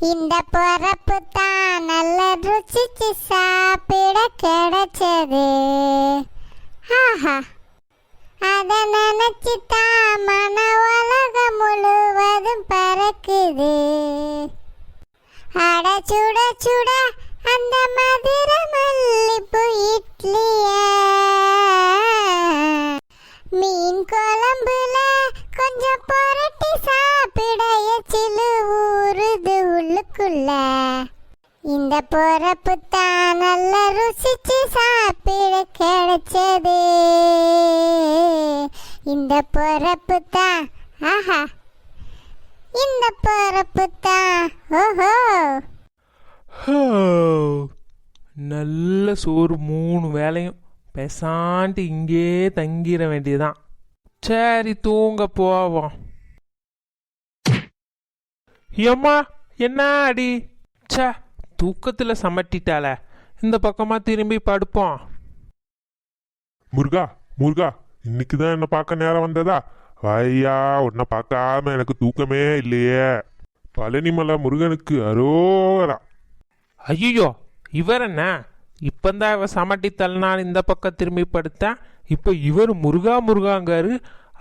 இந்த பிறப்பு தான் நல்ல ருச்சிச்சு சாப்பிட கிடைச்சது. ஆஹா. அதை நினைச்சு தான் மன உலகம் முழுவதும் பறக்குது. அட சுட சுட அந்த மாதிரி இந்த பொறப்பு தான். ஆஹா. இந்த பொறப்பு தான். ஓஹோ. ஹோ, நல்ல சோறு மூணு வேளையும் பெசாண்ட்டு இங்கே தங்கிட வேண்டியதான் சரி தூங்க போவோம். ஏம்மா என்ன அடி? ச்சே தூக்கத்துல சமட்டிட்டால இந்த பக்கமா திரும்பி படுப்போம். முருகா முருகா. இன்னைக்கு தான் என்ன பார்க்க நேரம் வந்ததா? ஐயா உன்னை பார்க்காம எனக்கு தூக்கமே இல்லையே. பழனிமலை முருகனுக்கு அரோரா ஐயோ இவர் என்ன? இப்பந்தான் இவ சமட்டி தள்ளினான் இந்த பக்கம் திரும்பி படுத்தேன் இப்போ இவர் முருகா முருகாங்காரு.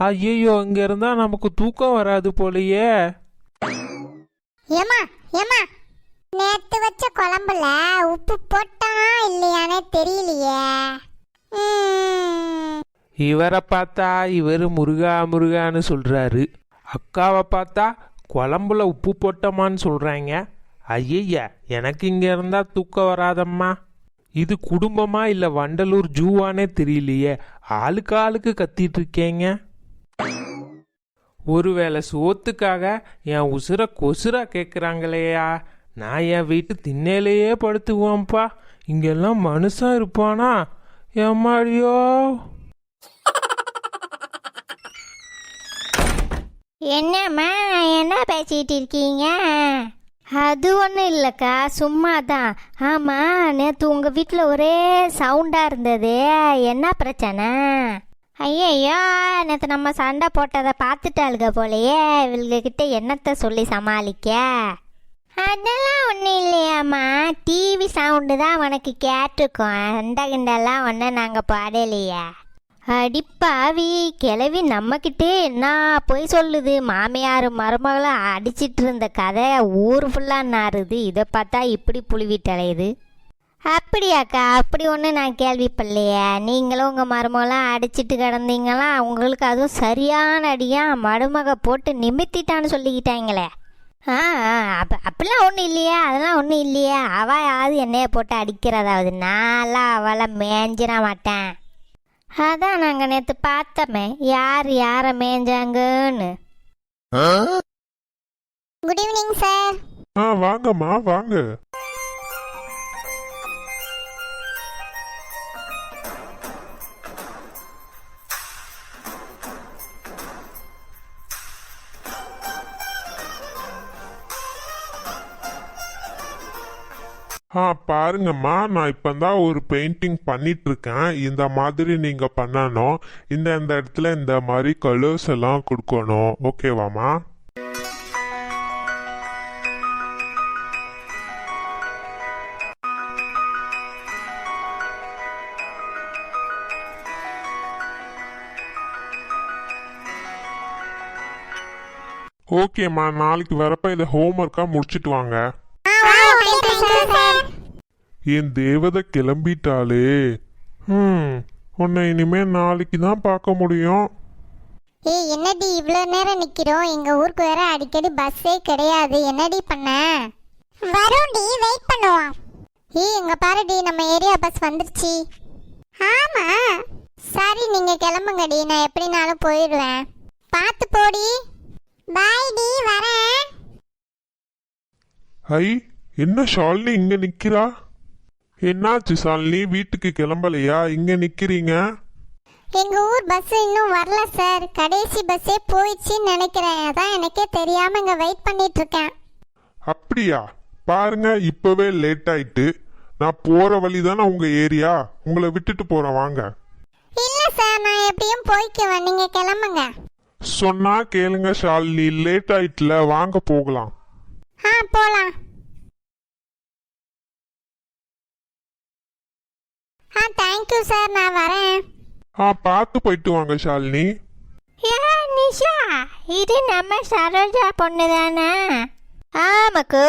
ஐயோ இங்க இருந்தா நமக்கு தூக்கம் வராது போலயே. ஏமா ஏமா நேத்து வச்ச குழம்புல உப்பு போட்டானா இல்லையானே தெரியலையே. இவரை பார்த்தா இவர் முருகா முருகான்னு சொல்கிறாரு அக்காவை பார்த்தா குழம்புல உப்பு போட்டோமான்னு சொல்கிறாங்க ஐயய்யா எனக்கு இங்கே இருந்தால் தூக்கம் வராதம்மா. இது குடும்பமா இல்லை வண்டலூர் ஜூவானே தெரியலையே. ஆளுக்கு ஆளுக்கு கத்திட்டு இருக்கேங்க. ஒருவேளை சோத்துக்காக என் உசுர கொசுரா கேட்குறாங்களேயா நான் என் வீட்டு திண்ணையிலேயே படுத்துவோம்ப்பா இங்கெல்லாம் மனுஷன் இருப்பானா? எம்மாடியோ? என்னம்மா என்ன பேசிட்டு இருக்கீங்க? அது ஒன்றும் இல்லைக்கா சும்மா தான் ஆமாம் நேற்று உங்கள் வீட்டில் ஒரே சவுண்டாக இருந்தது. என்ன பிரச்சனை? ஐயையோ நேற்று நம்ம சண்டை போட்டதை பார்த்துட்டாளுக போலயே இவள்கிட்ட என்னத்தை சொல்லி சமாளிக்க? அதெல்லாம் ஒன்றும் இல்லையாம்மா. டிவி சவுண்டு தான் உனக்கு கேட்டிருக்கோம். அந்த கிண்டெல்லாம் ஒன்றும் நாங்கள் பாடலையே. அடிப்பாவி கிளவி நம்மக்கிட்டே என்ன போய் சொல்லுது. மாமியார் மருமகளை அடிச்சிட்டு இருந்த கதை ஊர் ஃபுல்லாக நாறுது. இதை பார்த்தா இப்படி புழுவிட்டலையுது அப்படியாக்கா அப்படி ஒன்று நான் கேள்விப்படலையே. நீங்களும் உங்கள் மருமகளாம் அடிச்சிட்டு கிடந்தீங்களா? உங்களுக்கு அதுவும் சரியான அடியாக மருமக போட்டு நிமித்திட்டான்னு சொல்லிக்கிட்டாங்களே. ஆ ஆ, அப்படிலாம் ஒன்றும் இல்லையா. அதெல்லாம் ஒன்றும் இல்லையா. அவள் யாவது என்னைய போட்டு அடிக்கிறதாவது. நான்லாம் அவளை மேஞ்சிட மாட்டேன். அதான் நாங்கள் நேற்று பார்த்தோமே. யார் யாரை மேய்ஞ்சாங்கன்னு. குட் ஈவினிங் சார் ஆ வாங்கம்மா வாங்க. ஆ பாருங்கம்மா நான் இப்பதான் ஒரு பெயிண்டிங் பண்ணிட்டு இருக்கேன் இந்த மாதிரி நீங்கள் பண்ணணும். இந்த இந்த இடத்துல இந்த மாதிரி கலர்ஸ் எல்லாம் கொடுக்கணும். ஓகேவாம்மா? ஓகேம்மா நாளைக்கு வரப்ப இதை ஹோம்ஒர்க்கா முடிச்சிட்டு வாங்க. என் தேவதை கிளம்பிட்டாளே. ம் உன்னை இனிமே நாளைக்கு தான் பார்க்க முடியும். ஏய் என்னடி இவ்வளோ நேரம் நிக்கிறோம்? எங்க ஊருக்கு வேற அடிக்கடி பஸ்ஸே கிடையாது. என்னடி பண்ண? வரும்டி வெயிட் பண்ணுவோம். ஏய் எங்க பாருடி நம்ம ஏரியா பஸ் வந்துருச்சு. ஆமா. சரி நீங்க கிளம்புங்கடி. நான் எப்படினாலும் போயிடுவேன். பார்த்து போடி. பாய் டி வரேன். ஐ என்ன ஷாலினி இங்க நிக்கிறா? என்னாச்சு ஷாலினி வீட்டுக்கு கிளம்பலையா? இங்க நிக்கிறீங்க? எங்க ஊர் பஸ் இன்னும் வரல சார் கடைசி பஸ்ஸே போயிடுச்சுன்னு நினைக்கிறேன். அதான் எனக்கே தெரியாம இங்க வெயிட் பண்ணிட்டு இருக்கேன். அப்படியா? பாருங்க இப்பவே லேட் ஆயிட்டு. நான் போற வழி தானே உங்க ஏரியா? உங்களை விட்டுட்டு போறேன் வாங்க. இல்ல சார் நான் எப்படியும் போய்க்குவேன். நீங்க கிளம்புங்க. சொன்னா கேளுங்க ஷாலினி லேட் ஆயிட்டுல வாங்க போகலாம். ஆ போலாம். தேங்க்யூ சார் நான் வரேன். ஆ பார்த்து போயிட்டு வாங்க ஷாலினி. ஏ நிஷா இது நம்ம சரோஜா பொண்ணு தானே? ஆமாக்கு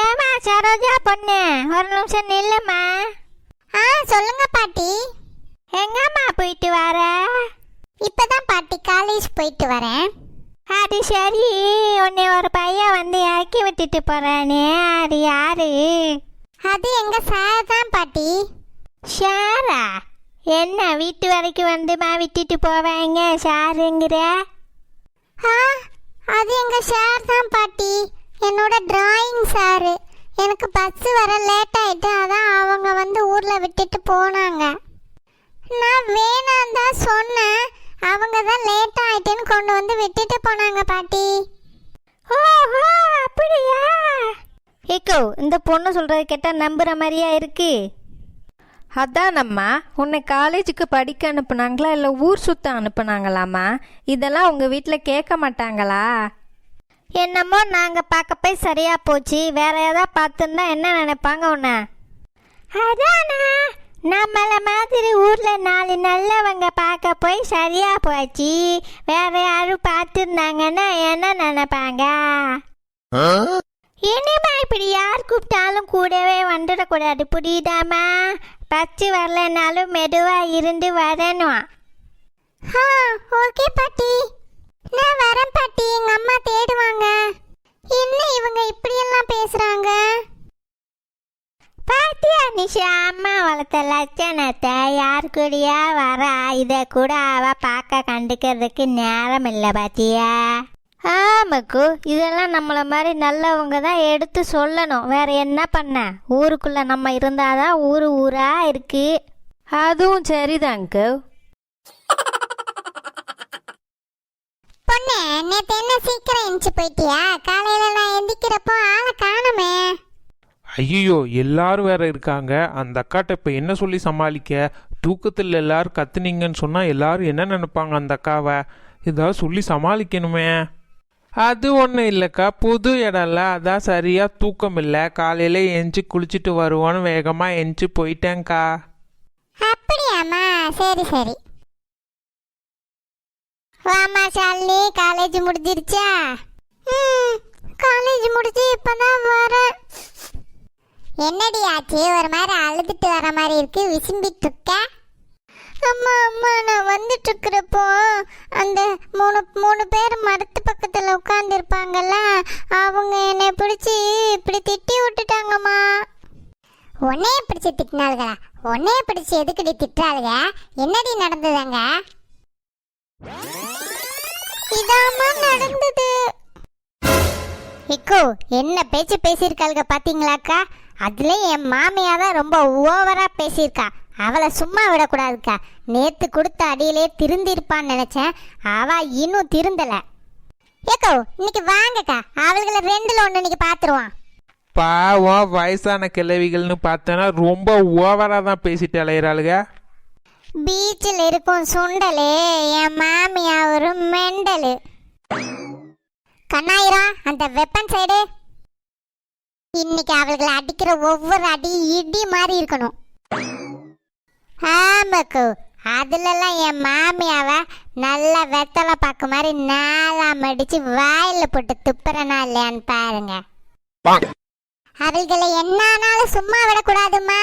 ஏமா சரோஜா பொண்ணு? ஒரு நிமிஷம் நில்லுமா ஆ சொல்லுங்க பாட்டி. எங்கம்மா போயிட்டு வர? இப்பதான் பாட்டி காலேஜ் போயிட்டு வரேன். அது சரி. உன்னை ஒரு பையன் வந்து இறக்கி விட்டுட்டு போறானே. அது யாரு? அது எங்க சார் தான் பாட்டி. ஷாரா என்ன வீட்டு வரைக்கும் வந்துமா விட்டுட்டு போவாங்க ஷாருங்கிற? ஆ அது எங்க சார் தான் பாட்டி. என்னோட டிராயிங் சாரு எனக்கு பஸ் வர லேட் ஆயிட்டு அதான் அவங்க வந்து ஊர்ல விட்டுட்டு போனாங்க. நான் வேணாம் தான் சொன்னேன். அவங்க தான் லேட் ஆயிட்டுன்னு கொண்டு வந்து விட்டுட்டு போனாங்க பாட்டி. ஓஹோ அப்படியா? ஏக்கோ இந்த பொண்ணு சொல்றது கேட்டா நம்புற மாதிரியா இருக்கு? அதானம்மா உன்னை காலேஜுக்கு படிக்க அனுப்புனாங்களா இல்லை ஊர் சுத்த அனுப்புனாங்களாம்மா? இதெல்லாம் உங்கள் வீட்டில் கேட்க மாட்டாங்களா? என்னமோ நாங்க பார்க்க போய் சரியா போச்சு. வேற ஏதாவது பார்த்துருந்தா என்ன நினைப்பாங்க உன்னை? அதானா நம்மள மாதிரி ஊர்ல நாலு நல்லவங்க பார்க்க போய் சரியா போச்சு. வேற யாரும் பார்த்துருந்தாங்கன்னா என்ன நினைப்பாங்க? இனிமே இப்படி யார் கூப்பிட்டாலும் கூடவே வந்துடக்கூடாது. புரியுதாமா பச்சு வரலனாலும் மெதுவா இருந்து வரணும். ஆ ஓகே பாட்டி. நான் வரேன் பாட்டி. எங்க அம்மா தேடுவாங்க. என்ன இவங்க இப்படியெல்லாம் பேசுறாங்க? பாத்தியா நிஷா அம்மா வளர்த்த லட்சணத்தை யார் கூடயா வரா? இதை கூட அவ பார்க்க கண்டுக்கிறதுக்கு நேரம் இல்லை பாத்தியா ஆமாக்கு இதெல்லாம் நம்மள மாதிரி நல்லவங்க தான் எடுத்து சொல்லணும். வேற என்ன பண்ண? ஊருக்குள்ள நம்ம இருந்தாதான் ஊரு ஊரா இருக்கு. அதுவும் சரிதாங்க பொண்ணு நேத்து என்ன சீக்கிரம் எந்திச்சு போயிட்டியா? காலையில நான் எந்திக்கிறப்போ ஆளை காணுமே. ஐயோ எல்லாரும் வேற இருக்காங்க. அந்த அக்காட்ட இப்போ என்ன சொல்லி சமாளிக்க? தூக்கத்தில் எல்லாரும் கத்துனீங்கன்னு சொன்னால் எல்லாரும் என்ன நினைப்பாங்க அந்த அக்காவை? ஏதாவது சொல்லி சமாளிக்கணுமே. அது ஒன்றும் இல்லைக்கா. புது இடம்ல அதான் சரியாக தூக்கம் இல்லை காலையில் எஞ்சி குளிச்சுட்டு வருவோன்னு வேகமாக எஞ்சி போயிட்டேங்க்கா அப்படியாம்மா? சரி சரி. வாமா ஷாலினி. காலேஜ் முடிஞ்சிருச்சா? ம் காலேஜ் முடிஞ்சு இப்பதான் வரேன். என்னடி ஆச்சு? ஒரு மாதிரி அழுதுட்டு வர மாதிரி இருக்கு. விசும்பிட்டு இருக்க? அம்மா அம்மா நான் வந்துட்டு இருக்கிறப்போ அந்த மூணு மூணு பேர் மரத்து பக்கத்தில் உட்காந்துருப்பாங்கல்ல அவங்க என்னை பிடிச்சி இப்படி திட்டி விட்டுட்டாங்கம்மா. உன்னைய பிடிச்சி திட்டினாளுகளா உன்னைய பிடிச்சி எதுக்குடி திட்டுறாளுக? என்னடி நடந்ததுங்க? இதாம்மா நடந்தது. இக்கோ என்ன பேச்சு பேசியிருக்காளுக பார்த்தீங்களாக்கா அதுல என் மாமியா தான் ரொம்ப ஓவரா பேசியிருக்கா. அவளை சும்மா விடக்கூடாதுக்கா. நேத்து கொடுத்த அடியிலே திருந்திருப்பான்னு நினைச்சேன். அவ இன்னும் திருந்தல. ஏக்கோ இன்னைக்கு வாங்கக்கா. அவளுகளை ரெண்டுல ஒண்ணு இன்னைக்கு பாத்துருவான் பாவம் வயசான கிழவிகள்னு பார்த்தோன்னா ரொம்ப ஓவராக தான் பேசிட்டு அலையிறாளுங்க பீச்சில் இருக்கும் சுண்டலு என் மாமியா ஒரு மெண்டலு. கண்ணாயிரம் அந்த வெப்பன் சைடு இன்னைக்கு அவளுகளை அடிக்கிற ஒவ்வொரு அடி இடி மாதிரி இருக்கணும். ஆமாக்கு. அதுலலாம் என் மாமியாவ நல்ல வெத்தலை பாக்கு மாதிரி நாலா மடிச்சு வாயில போட்டு துப்புறனா இல்லையான்னு பாருங்க. அவள்களை என்னானாலும் சும்மா விடக்கூடாதும்மா.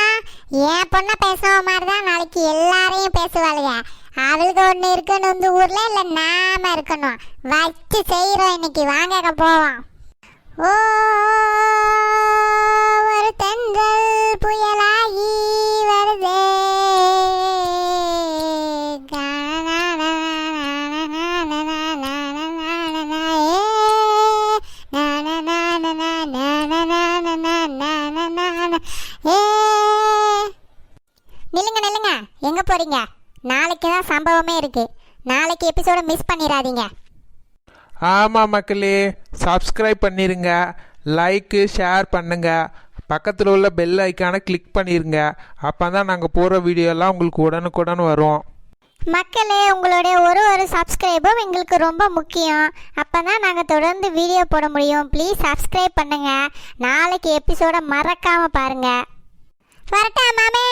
என் பொண்ணை பேசுற மாதிரி தான் நாளைக்கு எல்லாரையும் பேசுவாளுங்க அவளுக்கு ஒன்று இருக்கணும் இந்த ஊர்ல இல்லை நாம இருக்கணும். வச்சு செய்கிறோம் இன்னைக்கு. வாங்க போவோம். ஓ நில்லுங்க நில்லுங்க. எங்க போறீங்க? நாளைக்கு தான் சம்பவமே இருக்கு. நாளைக்கு எபிசோட மிஸ் பண்ணிடாதீங்க. ஆமாம் மக்களே. சப்ஸ்கிரைப் பண்ணிருங்க. லைக்கு ஷேர் பண்ணுங்க. பக்கத்தில் உள்ள பெல் ஐக்கானை கிளிக் பண்ணிருங்க. அப்போ தான் நாங்கள் போகிற வீடியோலாம் உங்களுக்கு உடனுக்குடன் வரும். மக்களே உங்களுடைய ஒரு ஒரு சப்ஸ்கிரைபும் எங்களுக்கு ரொம்ப முக்கியம். அப்போ தான் நாங்கள் தொடர்ந்து வீடியோ போட முடியும். ப்ளீஸ் சப்ஸ்கிரைப் பண்ணுங்க. நாளைக்கு எபிசோட மறக்காம பாருங்க. வரட்டா மாமே.